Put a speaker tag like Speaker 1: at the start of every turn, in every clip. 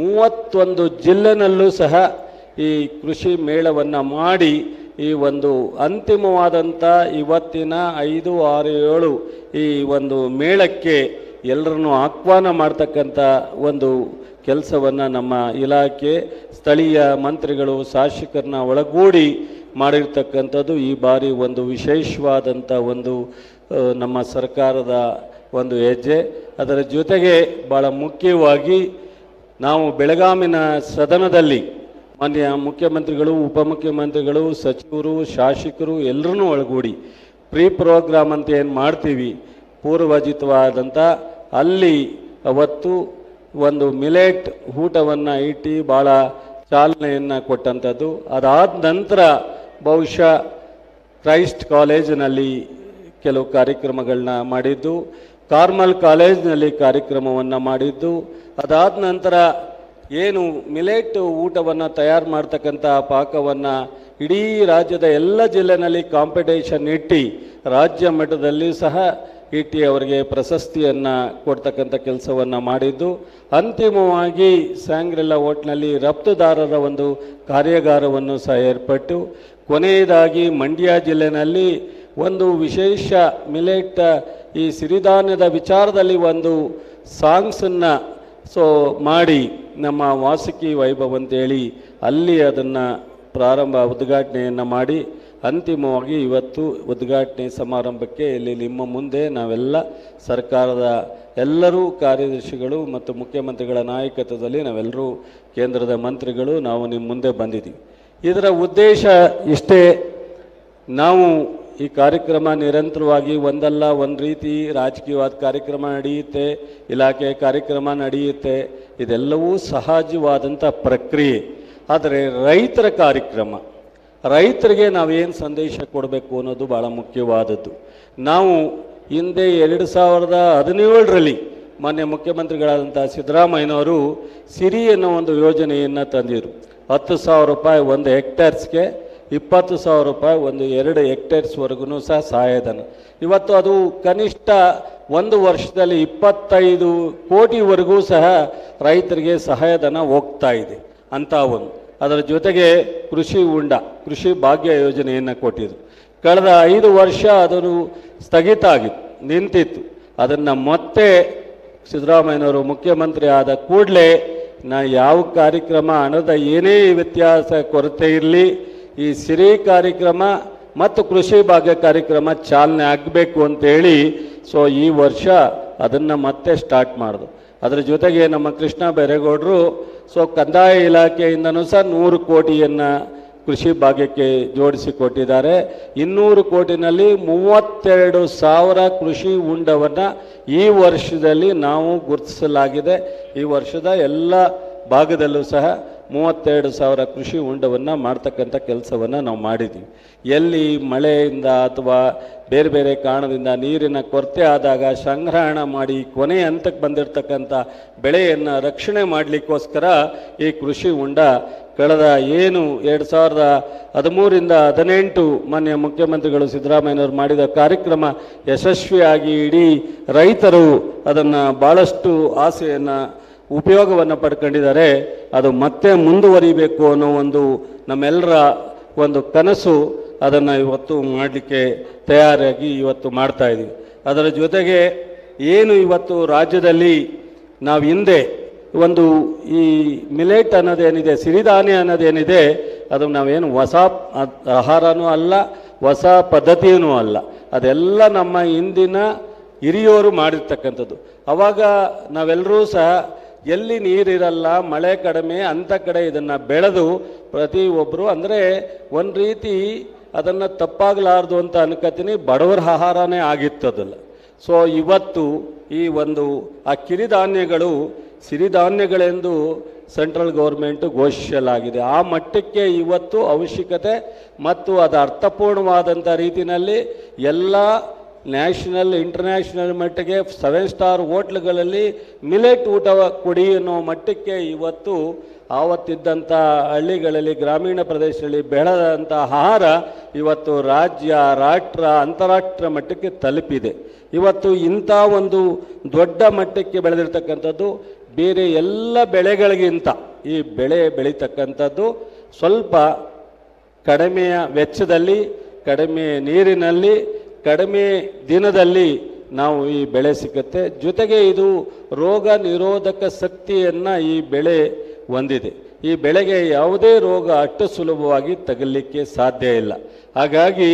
Speaker 1: ಮೂವತ್ತೊಂದು ಜಿಲ್ಲೆನಲ್ಲೂ ಸಹ ಈ ಕೃಷಿ ಮೇಳವನ್ನು ಮಾಡಿ ಈ ಒಂದು ಅಂತಿಮವಾದಂಥ ಇವತ್ತಿನ ಐದು, ಆರು, ಏಳು ಈ ಒಂದು ಮೇಳಕ್ಕೆ ಎಲ್ಲರನ್ನು ಆಹ್ವಾನ ಮಾಡ್ತಕ್ಕಂಥ ಒಂದು ಕೆಲಸವನ್ನು ನಮ್ಮ ಇಲಾಖೆ ಸ್ಥಳೀಯ ಮಂತ್ರಿಗಳು ಶಾಸಕರನ್ನ ಒಳಗೂಡಿ ಮಾಡಿರ್ತಕ್ಕಂಥದ್ದು ಈ ಬಾರಿ ಒಂದು ವಿಶೇಷವಾದಂಥ ಒಂದು ನಮ್ಮ ಸರ್ಕಾರದ ಒಂದು ಹೆಜ್ಜೆ. ಅದರ ಜೊತೆಗೆ ಭಾಳ ಮುಖ್ಯವಾಗಿ ನಾವು ಬೆಳಗಾಮಿನ ಸದನದಲ್ಲಿ ಮಾನ್ಯ ಮುಖ್ಯಮಂತ್ರಿಗಳು, ಉಪಮುಖ್ಯಮಂತ್ರಿಗಳು, ಸಚಿವರು, ಶಾಸಕರು ಎಲ್ಲರೂ ಒಳಗೂಡಿ ಪ್ರೀ ಪ್ರೋಗ್ರಾಮ್ ಅಂತ ಏನು ಮಾಡ್ತೀವಿ ಪೂರ್ವಜಿತವಾದಂಥ ಅಲ್ಲಿ ಅವತ್ತು ಒಂದು ಮಿಲೆಟ್ ಊಟವನ್ನು ಇಟ್ಟು ಭಾಳ ಚಾಲನೆಯನ್ನು ಕೊಟ್ಟಂಥದ್ದು. ಅದಾದ ನಂತರ ಬಹುಶಃ ಕ್ರೈಸ್ಟ್ ಕಾಲೇಜಿನಲ್ಲಿ ಕೆಲವು ಕಾರ್ಯಕ್ರಮಗಳನ್ನ ಮಾಡಿದ್ದು. ಕಾರ್ಮಲ್ ಕಾಲೇಜ್ನಲ್ಲಿ ಕಾರ್ಯಕ್ರಮವನ್ನು ಮಾಡಿದ್ದು, ಅದಾದ ನಂತರ ಏನು ಮಿಲೆಟ್ ಊಟವನ್ನು ತಯಾರು ಮಾಡ್ತಕ್ಕಂಥ ಪಾಕವನ್ನು ಇಡೀ ರಾಜ್ಯದ ಎಲ್ಲ ಜಿಲ್ಲೆನಲ್ಲಿ ಕಾಂಪಿಟೇಷನ್ ಇಟ್ಟು, ರಾಜ್ಯ ಮಟ್ಟದಲ್ಲಿ ಸಹ ಇಟ್ಟು ಅವರಿಗೆ ಪ್ರಶಸ್ತಿಯನ್ನು ಕೊಡ್ತಕ್ಕಂಥ ಕೆಲಸವನ್ನು ಮಾಡಿದ್ದು. ಅಂತಿಮವಾಗಿ ಸ್ಯಾಂಗ್ರೆಲ್ಲ ಓಟ್ನಲ್ಲಿ ರಫ್ತುದಾರರ ಒಂದು ಕಾರ್ಯಾಗಾರವನ್ನು ಸಹ ಏರ್ಪಟ್ಟು, ಕೊನೆಯದಾಗಿ ಮಂಡ್ಯ ಜಿಲ್ಲೆನಲ್ಲಿ ಒಂದು ವಿಶೇಷ ಮಿಲೆಟ್ ಈ ಸಿರಿಧಾನ್ಯದ ವಿಚಾರದಲ್ಲಿ ಒಂದು ಸಾಂಗ್ಸನ್ನು ಸೊ ಮಾಡಿ ನಮ್ಮ ವಾಸುಕಿ ವೈಭವ್ ಅಂತೇಳಿ ಅಲ್ಲಿ ಅದನ್ನು ಪ್ರಾರಂಭ ಉದ್ಘಾಟನೆಯನ್ನು ಮಾಡಿ ಅಂತಿಮವಾಗಿ ಇವತ್ತು ಉದ್ಘಾಟನೆ ಸಮಾರಂಭಕ್ಕೆ ಇಲ್ಲಿ ನಿಮ್ಮ ಮುಂದೆ ನಾವೆಲ್ಲ ಸರ್ಕಾರದ ಎಲ್ಲರೂ ಕಾರ್ಯದರ್ಶಿಗಳು ಮತ್ತು ಮುಖ್ಯಮಂತ್ರಿಗಳ ನಾಯಕತ್ವದಲ್ಲಿ ನಾವೆಲ್ಲರೂ ಕೇಂದ್ರದ ಮಂತ್ರಿಗಳು ನಾವು ನಿಮ್ಮ ಮುಂದೆ ಬಂದಿದ್ದೀವಿ. ಇದರ ಉದ್ದೇಶ ಇಷ್ಟೇ. ನಾವು ಈ ಕಾರ್ಯಕ್ರಮ ನಿರಂತರವಾಗಿ ಒಂದಲ್ಲ, ಒಂದು ರೀತಿ ರಾಜಕೀಯವಾದ ಕಾರ್ಯಕ್ರಮ ನಡೆಯುತ್ತೆ, ಇಲಾಖೆ ಕಾರ್ಯಕ್ರಮ ನಡೆಯುತ್ತೆ. ಇದೆಲ್ಲವೂ ಸಹಜವಾದಂಥ ಪ್ರಕ್ರಿಯೆ. ಆದರೆ ರೈತರ ಕಾರ್ಯಕ್ರಮ, ರೈತರಿಗೆ ನಾವೇನು ಸಂದೇಶ ಕೊಡಬೇಕು ಅನ್ನೋದು ಭಾಳ ಮುಖ್ಯವಾದದ್ದು. ನಾವು ಹಿಂದೆ ಎರಡು ಸಾವಿರದ ಹದಿನೇಳರಲ್ಲಿ ಮಾನ್ಯ ಮುಖ್ಯಮಂತ್ರಿಗಳಾದಂಥ ಸಿದ್ದರಾಮಯ್ಯನವರು ಸಿರಿ ಅನ್ನೋ ಒಂದು ಯೋಜನೆಯನ್ನು ತಂದಿದ್ರು ಹತ್ತು ಸಾವಿರ ರೂಪಾಯಿ ಒಂದು ಹೆಕ್ಟೇರ್ಸ್ಗೆ ಇಪ್ಪತ್ತು ಸಾವಿರ ರೂಪಾಯಿ ಒಂದು ಎರಡು ಹೆಕ್ಟೇರ್ಸ್ವರೆಗೂ ಸಹ ಸಹಾಯಧನ ಇವತ್ತು ಅದು ಕನಿಷ್ಠ ಒಂದು ವರ್ಷದಲ್ಲಿ ಇಪ್ಪತ್ತೈದು ಕೋಟಿವರೆಗೂ ಸಹ ರೈತರಿಗೆ ಸಹಾಯಧನ ಹೋಗ್ತಾ ಇದೆ. ಅಂತ ಒಂದು. ಅದರ ಜೊತೆಗೆ ಕೃಷಿ ಉಂಡ, ಕೃಷಿ ಭಾಗ್ಯ ಯೋಜನೆಯನ್ನು ಕೊಟ್ಟಿದ್ರು. ಕಳೆದ ಐದು ವರ್ಷ ಅದನ್ನು ಸ್ಥಗಿತ ಆಗಿತ್ತು, ನಿಂತಿತ್ತು. ಅದನ್ನು ಮತ್ತೆ ಸಿದ್ದರಾಮಯ್ಯನವರು ಮುಖ್ಯಮಂತ್ರಿ ಆದ ಕೂಡಲೇ ನಾ ಯಾವ ಕಾರ್ಯಕ್ರಮ ಹಣದ ಏನೇ ವ್ಯತ್ಯಾಸ ಕೊರತೆ ಇರಲಿ ಈ ಸಿರಿ ಕಾರ್ಯಕ್ರಮ ಮತ್ತು ಕೃಷಿ ಭಾಗ್ಯ ಕಾರ್ಯಕ್ರಮ ಚಾಲನೆ ಆಗಬೇಕು ಅಂತೇಳಿ ಸೊ ಈ ವರ್ಷ ಅದನ್ನು ಮತ್ತೆ ಸ್ಟಾರ್ಟ್ ಮಾಡಿದ್ರು ಅದರ ಜೊತೆಗೆ ನಮ್ಮ ಕೃಷ್ಣ ಬೈರೇಗೌಡರು ಸೊ ಕಂದಾಯ ಇಲಾಖೆಯಿಂದನೂ ಸಹ ನೂರು ಕೋಟಿಯನ್ನು ಕೃಷಿ ಭಾಗ್ಯಕ್ಕೆ ಜೋಡಿಸಿ ಕೊಟ್ಟಿದ್ದಾರೆ. ಇನ್ನೂರು ಕೋಟಿನಲ್ಲಿ ಮೂವತ್ತೆರಡು ಸಾವಿರ ಕೃಷಿ ಉಂಡವನ್ನು ಈ ವರ್ಷದಲ್ಲಿ ನಾವು ಗುರುತಿಸಲಾಗಿದೆ. ಈ ವರ್ಷದ ಎಲ್ಲ ಭಾಗದಲ್ಲೂ ಸಹ ಮೂವತ್ತೆರಡು ಸಾವಿರ ಕೃಷಿ ಹೊಂಡವನ್ನು ಮಾಡ್ತಕ್ಕಂಥ ಕೆಲಸವನ್ನು ನಾವು ಮಾಡಿದ್ದೀವಿ ಎಲ್ಲಿ ಮಳೆಯಿಂದ ಅಥವಾ ಬೇರೆ ಬೇರೆ ಕಾರಣದಿಂದ ನೀರಿನ ಕೊರತೆ ಆದಾಗ ಸಂಗ್ರಹಣ ಮಾಡಿ ಕೊನೆ ಹಂತಕ್ಕೆ ಬಂದಿರತಕ್ಕಂಥ ಬೆಳೆಯನ್ನು ರಕ್ಷಣೆ ಮಾಡಲಿಕ್ಕೋಸ್ಕರ ಈ ಕೃಷಿ ಹೊಂಡ ಕಳೆದ ಏನು ಎರಡು ಸಾವಿರದ ಹದಿಮೂರಿಂದ ಹದಿನೆಂಟು ಮಾನ್ಯ ಮುಖ್ಯಮಂತ್ರಿಗಳು ಸಿದ್ದರಾಮಯ್ಯನವರು ಮಾಡಿದ ಕಾರ್ಯಕ್ರಮ ಯಶಸ್ವಿಯಾಗಿ ಇಡೀ ರೈತರು ಅದನ್ನು ಭಾಳಷ್ಟು ಆಸೆಯನ್ನು ಉಪಯೋಗವನ್ನು ಪಡ್ಕೊಂಡಿದ್ದಾರೆ, ಅದು ಮತ್ತೆ ಮುಂದುವರಿಬೇಕು ಅನ್ನೋ ಒಂದು ನಮ್ಮೆಲ್ಲರ ಒಂದು ಕನಸು ಅದನ್ನು ಇವತ್ತು ಮಾಡಲಿಕ್ಕೆ ತಯಾರಾಗಿ ಇವತ್ತು ಮಾಡ್ತಾ ಇದ್ದೀವಿ ಅದರ ಜೊತೆಗೆ ಏನು ಇವತ್ತು ರಾಜ್ಯದಲ್ಲಿ ನಾವು ಹಿಂದೆ ಒಂದು ಈ ಮಿಲೆಟ್ ಅನ್ನೋದೇನಿದೆ, ಸಿರಿಧಾನ್ಯ ಅನ್ನೋದೇನಿದೆ, ಅದು ನಾವೇನು ಹೊಸ ಆಹಾರನೂ ಅಲ್ಲ, ಹೊಸ ಪದ್ಧತಿಯೂ ಅಲ್ಲ. ಅದೆಲ್ಲ ನಮ್ಮ ಹಿಂದಿನ ಹಿರಿಯೋರು ಮಾಡಿರ್ತಕ್ಕಂಥದ್ದು. ಅವಾಗ ನಾವೆಲ್ಲರೂ ಸಹ ಎಲ್ಲಿ ನೀರಿರಲ್ಲ, ಮಳೆ ಕಡಿಮೆ ಅಂಥ ಕಡೆ ಇದನ್ನು ಬೆಳೆದು ಪ್ರತಿಯೊಬ್ಬರು ಅಂದರೆ ಒಂದು ರೀತಿ ಅದನ್ನು ತಪ್ಪಾಗಲಾರ್ದು ಅಂತ ಅನ್ಕೋತೀನಿ, ಬಡವರ ಆಹಾರನೇ ಆಗಿತ್ತದಲ್ಲ ಸೊ ಇವತ್ತು ಈ ಒಂದು ಆ ಕಿರಿಧಾನ್ಯಗಳು ಸಿರಿಧಾನ್ಯಗಳೆಂದು ಸೆಂಟ್ರಲ್ ಗೌರ್ಮೆಂಟು ಘೋಷಿಸಲಾಗಿದೆ. ಆ ಮಟ್ಟಕ್ಕೆ ಇವತ್ತು ಅವಶ್ಯಕತೆ ಮತ್ತು ಅದು ಅರ್ಥಪೂರ್ಣವಾದಂಥ ರೀತಿಯಲ್ಲಿ ಎಲ್ಲ ನ್ಯಾಷನಲ್, ಇಂಟರ್ನ್ಯಾಷನಲ್ ಮಟ್ಟಿಗೆ ಸೆವೆನ್ ಸ್ಟಾರ್ ಹೋಟ್ಲುಗಳಲ್ಲಿ ಮಿಲೆಟ್ ಊಟ ಕೊಡಿ ಅನ್ನೋ ಮಟ್ಟಕ್ಕೆ ಇವತ್ತು ಆವತ್ತಿದ್ದಂಥ ಹಳ್ಳಿಗಳಲ್ಲಿ, ಗ್ರಾಮೀಣ ಪ್ರದೇಶದಲ್ಲಿ ಬೆಳೆದಂಥ ಆಹಾರ ಇವತ್ತು ರಾಜ್ಯ, ರಾಷ್ಟ್ರ, ಅಂತಾರಾಷ್ಟ್ರ ಮಟ್ಟಕ್ಕೆ ತಲುಪಿದೆ. ಇವತ್ತು ಇಂಥ ಒಂದು ದೊಡ್ಡ ಮಟ್ಟಕ್ಕೆ ಬೆಳೆದಿರ್ತಕ್ಕಂಥದ್ದು, ಬೇರೆ ಎಲ್ಲ ಬೆಳೆಗಳಿಗಿಂತ ಈ ಬೆಳೆ ಬೆಳೀತಕ್ಕಂಥದ್ದು ಸ್ವಲ್ಪ ಕಡಿಮೆಯ ವೆಚ್ಚದಲ್ಲಿ, ಕಡಿಮೆ ನೀರಿನಲ್ಲಿ ಕಡಿಮೆ ದಿನದಲ್ಲಿ ನಾವು ಈ ಬೆಳೆ ಸಿಗುತ್ತೆ. ಜೊತೆಗೆ ಇದು ರೋಗ ನಿರೋಧಕ ಶಕ್ತಿಯನ್ನು ಈ ಬೆಳೆ ಹೊಂದಿದೆ. ಈ ಬೆಳೆಗೆ ಯಾವುದೇ ರೋಗ ಅಷ್ಟು ಸುಲಭವಾಗಿ ತಗಲಿಕ್ಕೆ ಸಾಧ್ಯ ಇಲ್ಲ. ಹಾಗಾಗಿ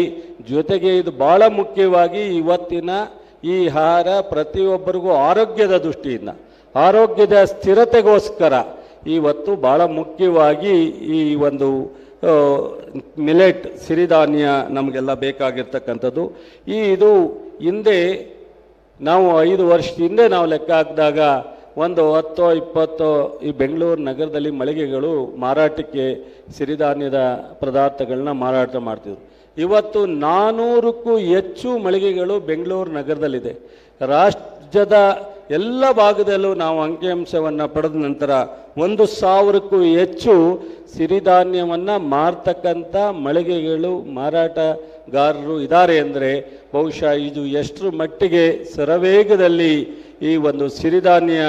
Speaker 1: ಜೊತೆಗೆ ಇದು ಭಾಳ ಮುಖ್ಯವಾಗಿ ಇವತ್ತಿನ ಈ ಆಹಾರ ಪ್ರತಿಯೊಬ್ಬರಿಗೂ ಆರೋಗ್ಯದ ದೃಷ್ಟಿಯಿಂದ, ಆರೋಗ್ಯದ ಸ್ಥಿರತೆಗೋಸ್ಕರ ಇವತ್ತು ಭಾಳ ಮುಖ್ಯವಾಗಿ ಈ ಒಂದು ಮಿಲೆಟ್ ಸಿರಿಧಾನ್ಯ ನಮಗೆಲ್ಲ ಬೇಕಾಗಿರ್ತಕ್ಕಂಥದ್ದು. ಈ ಇದು ಹಿಂದೆ ನಾವು ಐದು ವರ್ಷದ ಹಿಂದೆ ನಾವು ಲೆಕ್ಕ ಹಾಕಿದಾಗ ಒಂದು ಹತ್ತೋ, ಇಪ್ಪತ್ತೋ ಈ ಬೆಂಗಳೂರು ನಗರದಲ್ಲಿ ಮಳಿಗೆಗಳು ಮಾರಾಟಕ್ಕೆ ಸಿರಿಧಾನ್ಯದ ಪದಾರ್ಥಗಳನ್ನ ಮಾರಾಟ ಮಾಡ್ತಿದ್ರು. ಇವತ್ತು ನಾನ್ನೂರಕ್ಕೂ ಹೆಚ್ಚು ಮಳಿಗೆಗಳು ಬೆಂಗಳೂರು ನಗರದಲ್ಲಿದೆ. ರಾಜ್ಯದ ಎಲ್ಲ ಭಾಗದಲ್ಲೂ ನಾವು ಅಂಕಿಅಂಶವನ್ನು ಪಡೆದ ನಂತರ ಒಂದು ಸಾವಿರಕ್ಕೂ ಹೆಚ್ಚು ಸಿರಿಧಾನ್ಯವನ್ನು ಮಾರ್ತಕ್ಕಂಥ ಮಳಿಗೆಗಳು, ಮಾರಾಟಗಾರರು ಇದ್ದಾರೆ ಅಂದರೆ ಬಹುಶಃ ಇದು ಎಷ್ಟರ ಮಟ್ಟಿಗೆ ಸರವೇಗದಲ್ಲಿ ಈ ಒಂದು ಸಿರಿಧಾನ್ಯ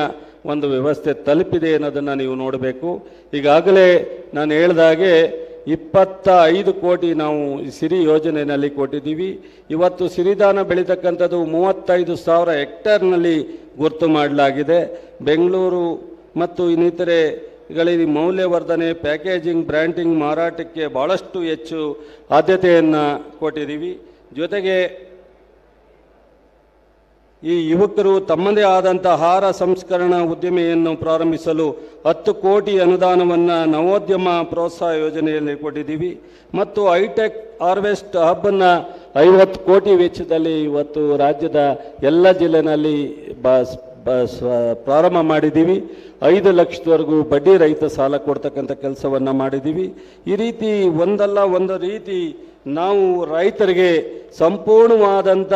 Speaker 1: ಒಂದು ವ್ಯವಸ್ಥೆ ತಲುಪಿದೆ ಅನ್ನೋದನ್ನು ನೀವು ನೋಡಬೇಕು. ಈಗಾಗಲೇ ನಾನು ಹೇಳ್ದಾಗೆ ಇಪ್ಪತ್ತ ಐದು ಕೋಟಿ ನಾವು ಸಿರಿ ಯೋಜನೆಯಲ್ಲಿ ಕೊಟ್ಟಿದ್ದೀವಿ. ಇವತ್ತು ಸಿರಿಧಾನ ಬೆಳೀತಕ್ಕಂಥದ್ದು ಮೂವತ್ತೈದು ಸಾವಿರ ಹೆಕ್ಟರ್ನಲ್ಲಿ ಗುರುತು ಮಾಡಲಾಗಿದೆ. ಬೆಂಗಳೂರು ಮತ್ತು ಇನ್ನಿತರೆಗಳಲ್ಲಿ ಮೌಲ್ಯವರ್ಧನೆ, ಪ್ಯಾಕೇಜಿಂಗ್, ಬ್ರ್ಯಾಂಡಿಂಗ್ ಮಾರಾಟಕ್ಕೆ ಭಾಳಷ್ಟು ಹೆಚ್ಚು ಆದ್ಯತೆಯನ್ನು ಕೊಟ್ಟಿದ್ದೀವಿ. ಜೊತೆಗೆ ಈ ಯುವಕರು ತಮ್ಮದೇ ಆದಂಥ ಆಹಾರ ಸಂಸ್ಕರಣಾ ಉದ್ದಿಮೆಯನ್ನು ಪ್ರಾರಂಭಿಸಲು ಹತ್ತು ಕೋಟಿ ಅನುದಾನವನ್ನು ನವೋದ್ಯಮ ಪ್ರೋತ್ಸಾಹ ಯೋಜನೆಯಲ್ಲಿ ಕೊಟ್ಟಿದ್ದೀವಿ. ಮತ್ತು ಹೈಟೆಕ್ ಹಾರ್ವೆಸ್ಟ್ ಹಬ್ಬನ್ನು ಐವತ್ತು ಕೋಟಿ ವೆಚ್ಚದಲ್ಲಿ ಇವತ್ತು ರಾಜ್ಯದ ಎಲ್ಲ ಜಿಲ್ಲೆನಲ್ಲಿ ಬ ಬ- ಸ್ವ- ಪ್ರಾರಂಭ ಮಾಡಿದ್ದೀವಿ. ಐದು ಲಕ್ಷದವರೆಗೂ ಬಡ್ಡಿ ರಹಿತ ಸಾಲ ಕೊಡ್ತಕ್ಕಂಥ ಕೆಲಸವನ್ನು ಮಾಡಿದ್ದೀವಿ. ಈ ರೀತಿ ಒಂದಲ್ಲ ಒಂದು ರೀತಿ ನಾವು ರೈತರಿಗೆ ಸಂಪೂರ್ಣವಾದಂಥ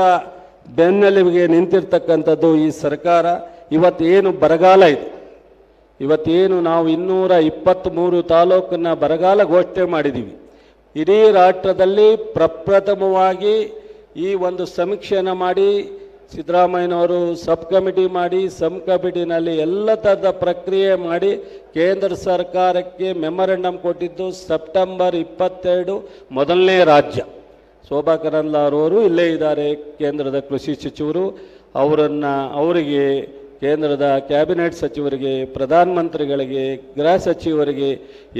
Speaker 1: ಬೆನ್ನೆಲುಬಿಗೆ ನಿಂತಿರ್ತಕ್ಕಂಥದ್ದು ಈ ಸರ್ಕಾರ. ಇವತ್ತೇನು ಬರಗಾಲ ಇದೆ. ಇವತ್ತೇನು ನಾವು ಇನ್ನೂರ ಇಪ್ಪತ್ತ್ಮೂರು ತಾಲೂಕನ್ನ ಬರಗಾಲ ಘೋಷಣೆ ಮಾಡಿದ್ದೀವಿ. ಇಡೀ ರಾಷ್ಟ್ರದಲ್ಲಿ ಪ್ರಪ್ರಥಮವಾಗಿ ಈ ಒಂದು ಸಮೀಕ್ಷೆಯನ್ನು ಮಾಡಿ ಸಿದ್ದರಾಮಯ್ಯನವರು ಸಬ್ ಕಮಿಟಿ ಮಾಡಿ ಸಬ್ ಕಮಿಟಿನಲ್ಲಿ ಎಲ್ಲ ಥರದ ಪ್ರಕ್ರಿಯೆ ಮಾಡಿ ಕೇಂದ್ರ ಸರ್ಕಾರಕ್ಕೆ ಮೆಮೊರೆಂಡಮ್ ಕೊಟ್ಟಿದ್ದು ಸೆಪ್ಟೆಂಬರ್ ಇಪ್ಪತ್ತೆರಡು ಮೊದಲನೇ ರಾಜ್ಯ. ಶೋಭಾ ಕರಂದ್ಲಾರವರು ಇಲ್ಲೇ ಇದ್ದಾರೆ, ಕೇಂದ್ರದ ಕೃಷಿ ಸಚಿವರು. ಅವರನ್ನು, ಅವರಿಗೆ ಕೇಂದ್ರದ ಕ್ಯಾಬಿನೆಟ್ ಸಚಿವರಿಗೆ ಪ್ರಧಾನಮಂತ್ರಿಗಳಿಗೆ ಗೃಹ ಸಚಿವರಿಗೆ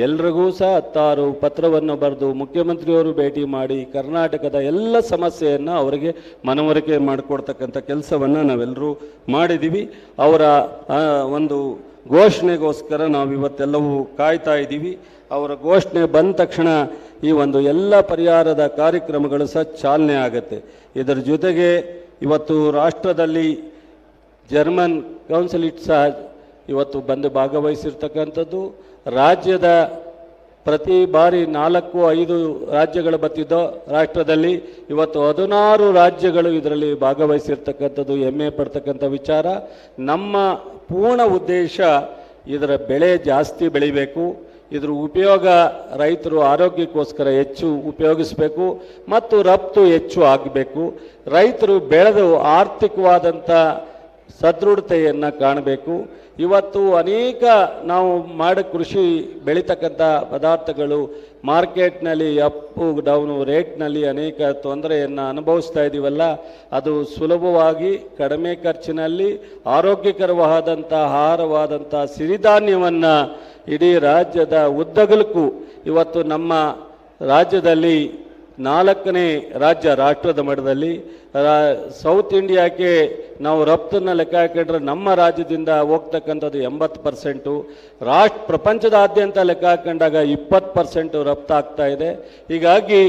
Speaker 1: ಎಲ್ರಿಗೂ ಸಹ ಹತ್ತಾರು ಪತ್ರವನ್ನು ಬರೆದು ಮುಖ್ಯಮಂತ್ರಿಯವರು ಭೇಟಿ ಮಾಡಿ ಕರ್ನಾಟಕದ ಎಲ್ಲ ಸಮಸ್ಯೆಯನ್ನು ಅವರಿಗೆ ಮನವರಿಕೆ ಮಾಡಿಕೊಡ್ತಕ್ಕಂಥ ಕೆಲಸವನ್ನು ನಾವೆಲ್ಲರೂ ಮಾಡಿದ್ದೀವಿ ಅವರ ಒಂದು ಘೋಷಣೆಗೋಸ್ಕರ ನಾವು ಇವತ್ತೆಲ್ಲವೂ ಕಾಯ್ತಾ ಇದ್ದೀವಿ. ಅವರ ಘೋಷಣೆ ಬಂದ ತಕ್ಷಣ ಈ ಒಂದು ಎಲ್ಲ ಪರಿಹಾರದ ಕಾರ್ಯಕ್ರಮಗಳು ಸಹ ಚಾಲನೆ ಆಗುತ್ತೆ. ಇದರ ಜೊತೆಗೆ ಇವತ್ತು ರಾಷ್ಟ್ರದಲ್ಲಿ ಜರ್ಮನ್ ಕೌನ್ಸಿಲಿಟ್ ಸಹ ಇವತ್ತು ಬಂದು ಭಾಗವಹಿಸಿರ್ತಕ್ಕಂಥದ್ದು. ರಾಜ್ಯದ ಪ್ರತಿ ಬಾರಿ ನಾಲ್ಕು, ಐದು ರಾಜ್ಯಗಳು ಬತ್ತಿದ್ದೋ ರಾಷ್ಟ್ರದಲ್ಲಿ ಇವತ್ತು ಹದಿನಾರು ರಾಜ್ಯಗಳು ಇದರಲ್ಲಿ ಭಾಗವಹಿಸಿರ್ತಕ್ಕಂಥದ್ದು, ಹೆಮ್ಮೆ ಪಡ್ತಕ್ಕಂಥ ವಿಚಾರ. ನಮ್ಮ ಪೂರ್ಣ ಉದ್ದೇಶ ಇದರ ಬೆಳೆ ಜಾಸ್ತಿ ಬೆಳಿಬೇಕು. ಇದರ ಉಪಯೋಗ ರೈತರು ಆರೋಗ್ಯಕ್ಕೋಸ್ಕರ ಹೆಚ್ಚು ಉಪಯೋಗಿಸಬೇಕು ಮತ್ತು ರಫ್ತು ಹೆಚ್ಚು ಆಗಬೇಕು. ರೈತರು ಬೆಳೆದು ಆರ್ಥಿಕವಾದಂಥ ಸದೃಢತೆಯನ್ನು ಕಾಣಬೇಕು. ಇವತ್ತು ಅನೇಕ ನಾವು ಮಾಡೋ ಕೃಷಿ ಬೆಳೀತಕ್ಕಂಥ ಪದಾರ್ಥಗಳು ಮಾರ್ಕೆಟ್ನಲ್ಲಿ ಅಪ್ಪು ಡೌನು ರೇಟ್ನಲ್ಲಿ ಅನೇಕ ತೊಂದರೆಯನ್ನು ಅನುಭವಿಸ್ತಾ ಇದ್ದೀವಲ್ಲ ಅದು ಸುಲಭವಾಗಿ, ಕಡಿಮೆ ಖರ್ಚಿನಲ್ಲಿ ಆರೋಗ್ಯಕರವಾದಂಥ ಆಹಾರವಾದಂಥ ಸಿರಿಧಾನ್ಯವನ್ನು ಇಡೀ ರಾಜ್ಯದ ಉದ್ದಗಲಕ್ಕೂ, ಇವತ್ತು ನಮ್ಮ ರಾಜ್ಯದಲ್ಲಿ ನಾಲ್ಕನೇ ರಾಜ್ಯ ರಾಷ್ಟ್ರದ ಮಟ್ಟದಲ್ಲಿ ಸೌತ್ ಇಂಡಿಯಾಕ್ಕೆ ನಾವು ರಫ್ತನ್ನು ಲೆಕ್ಕ ಹಾಕಿದ್ರೆ ನಮ್ಮ ರಾಜ್ಯದಿಂದ ಹೋಗ್ತಕ್ಕಂಥದ್ದು ಎಂಬತ್ತು ಪರ್ಸೆಂಟು ರಾಷ್ಟ್ರ, ಪ್ರಪಂಚದಾದ್ಯಂತ ಲೆಕ್ಕ ಹಾಕೊಂಡಾಗ ಇಪ್ಪತ್ತು ಪರ್ಸೆಂಟು ರಫ್ತಾಗ್ತಾ ಇದೆ. ಹೀಗಾಗಿ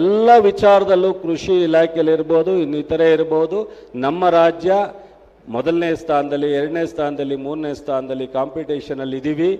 Speaker 1: ಎಲ್ಲ ವಿಚಾರದಲ್ಲೂ ಕೃಷಿ ಇಲಾಖೆಯಲ್ಲಿ ಇರ್ಬೋದು ಇನ್ನಿತರೆ ಇರ್ಬೋದು, ನಮ್ಮ ರಾಜ್ಯ ಮೊದಲನೇ ಸ್ಥಾನದಲ್ಲಿ, ಎರಡನೇ ಸ್ಥಾನದಲ್ಲಿ, ಮೂರನೇ ಸ್ಥಾನದಲ್ಲಿ ಕಾಂಪಿಟೇಷನಲ್ಲಿ ಇದ್ದೀವಿ